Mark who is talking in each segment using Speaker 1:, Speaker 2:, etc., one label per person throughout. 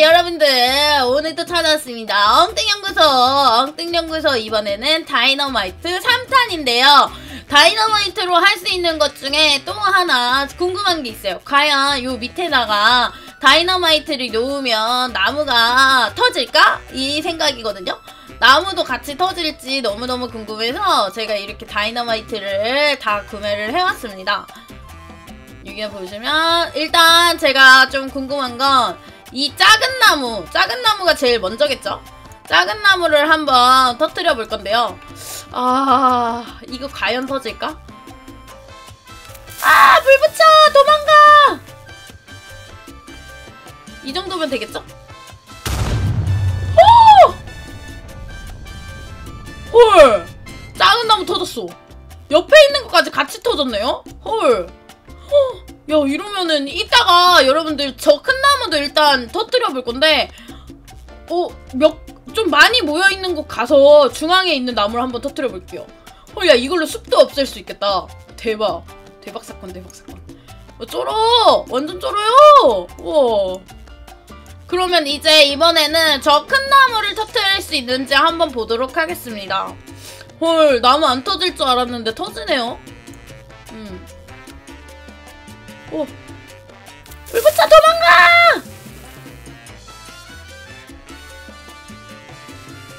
Speaker 1: 여러분들 오늘도 찾아왔습니다. 엉뚱연구소. 엉뚱연구소 이번에는 다이너마이트 3탄인데요. 다이너마이트로 할 수 있는 것 중에 또 하나 궁금한 게 있어요. 과연 요 밑에다가 다이너마이트를 놓으면 나무가 터질까? 이 생각이거든요. 나무도 같이 터질지 너무너무 궁금해서 제가 이렇게 다이너마이트를 다 구매를 해왔습니다. 여기 보시면 일단 제가 좀 궁금한 건 이 작은 나무 작은 나무가 제일 먼저겠죠? 작은 나무를 한번 터뜨려 볼 건데요. 아 이거 과연 터질까? 아 불 붙여! 도망가! 이 정도면 되겠죠? 오! 헐! 작은 나무 터졌어. 옆에 있는 것까지 같이 터졌네요? 헐! 어, 야 이러면은 이따가 여러분들 저 큰 나무도 일단 터뜨려 볼 건데 어 몇 좀 많이 모여 있는 곳 가서 중앙에 있는 나무를 한번 터뜨려 볼게요. 헐야 이걸로 숲도 없앨 수 있겠다. 대박 대박 사건 대박 사건. 어, 쫄어 완전 쫄어요. 우와. 그러면 이제 이번에는 저 큰 나무를 터뜨릴 수 있는지 한번 보도록 하겠습니다. 헐 나무 안 터질 줄 알았는데 터지네요. 오. 불붙여 도망가!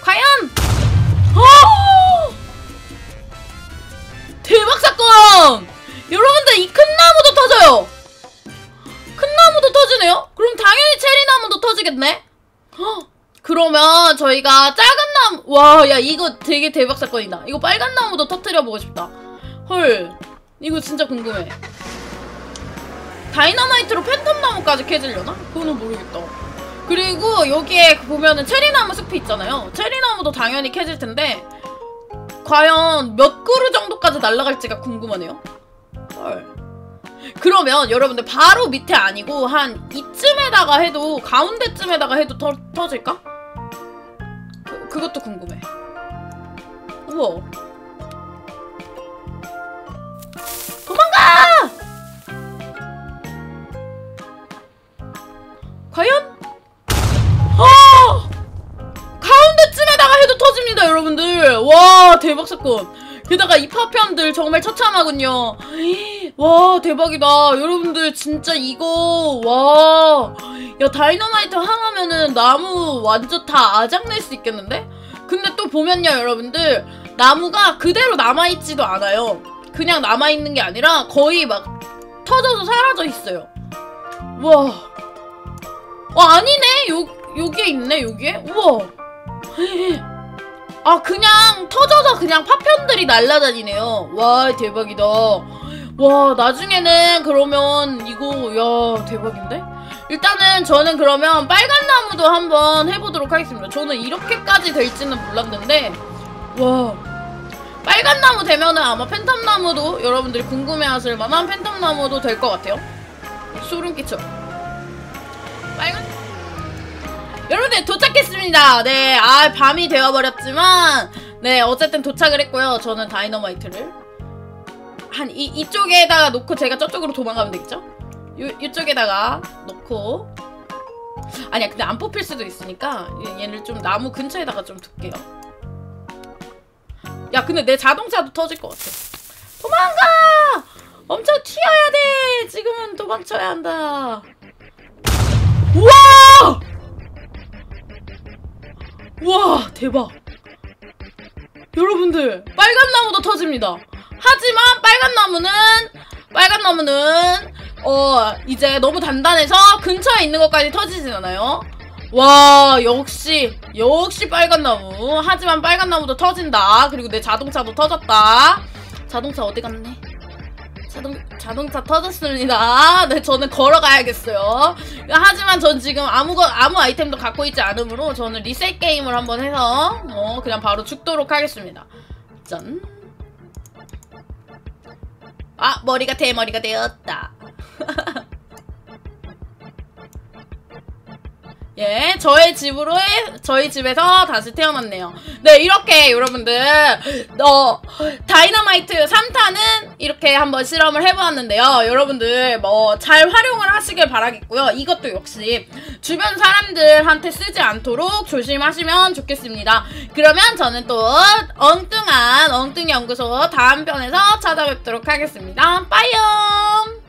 Speaker 1: 과연! 어! 대박 사건! 여러분들 이 큰 나무도 터져요! 큰 나무도 터지네요? 그럼 당연히 체리 나무도 터지겠네? 헉! 그러면 저희가 작은 나무 와 야 이거 되게 대박 사건이다 이거 빨간 나무도 터트려 보고 싶다 헐 이거 진짜 궁금해 다이너마이트로 팬텀 나무까지 캐지려나? 그거는 모르겠다. 그리고 여기에 보면은 체리나무 숲이 있잖아요. 체리나무도 당연히 캐질 텐데 과연 몇 그루 정도까지 날아갈지가 궁금하네요. 헐. 그러면 여러분들 바로 밑에 아니고 한 이쯤에다가 해도 가운데쯤에다가 해도 터, 터질까? 그, 그것도 궁금해. 우와. 터집니다, 여러분들. 와, 대박 사건. 게다가 이 파편들 정말 처참하군요. 와, 대박이다. 여러분들, 진짜 이거, 와. 야, 다이너마이트 하나면은 나무 완전 다 아작낼 수 있겠는데? 근데 또 보면요, 여러분들. 나무가 그대로 남아있지도 않아요. 그냥 남아있는 게 아니라 거의 막 터져서 사라져 있어요. 와. 어 아니네 요 여기에 있네 여기에 우와 아 그냥 터져서 그냥 파편들이 날라다니네요. 와 대박이다. 와 나중에는 그러면 이거 야 대박인데? 일단은 저는 그러면 빨간 나무도 한번 해보도록 하겠습니다. 저는 이렇게까지 될지는 몰랐는데 와. 빨간 나무 되면은 아마 팬텀 나무도 여러분들이 궁금해하실 만한 팬텀 나무도 될 것 같아요. 소름 끼쳐. 빨간 여러분들 도착했습니다 네 아 밤이 되어버렸지만 네 어쨌든 도착을 했고요 저는 다이너마이트를 한 이, 이쪽에다가 놓고 제가 저쪽으로 도망가면 되겠죠? 요, 이쪽에다가 놓고 아니야 근데 안 뽑힐 수도 있으니까 얘를 좀 나무 근처에다가 좀 둘게요 야 근데 내 자동차도 터질 것 같아 도망가! 엄청 튀어야 돼! 지금은 도망쳐야 한다 우와! 우와 대박. 여러분들 빨간 나무도 터집니다. 하지만 빨간 나무는 빨간 나무는 어 이제 너무 단단해서 근처에 있는 것까지 터지진 않아요. 와 역시 역시 빨간 나무. 하지만 빨간 나무도 터진다. 그리고 내 자동차도 터졌다. 자동차 어디 갔네 자동, 자동차 터졌습니다. 네, 저는 걸어가야겠어요. 하지만 전 지금 아무, 아무 아이템도 갖고 있지 않으므로 저는 리셋 게임을 한번 해서, 어, 그냥 바로 죽도록 하겠습니다. 짠. 아, 머리가 대머리가 되었다. 예, 저의 집으로, 저희 집에서 다시 태어났네요. 네, 이렇게 여러분들, 어, 다이너마이트 3탄은 이렇게 한번 실험을 해보았는데요. 여러분들, 뭐, 잘 활용을 하시길 바라겠고요. 이것도 역시 주변 사람들한테 쓰지 않도록 조심하시면 좋겠습니다. 그러면 저는 또 엉뚱한 엉뚱 연구소 다음 편에서 찾아뵙도록 하겠습니다. 빠이염!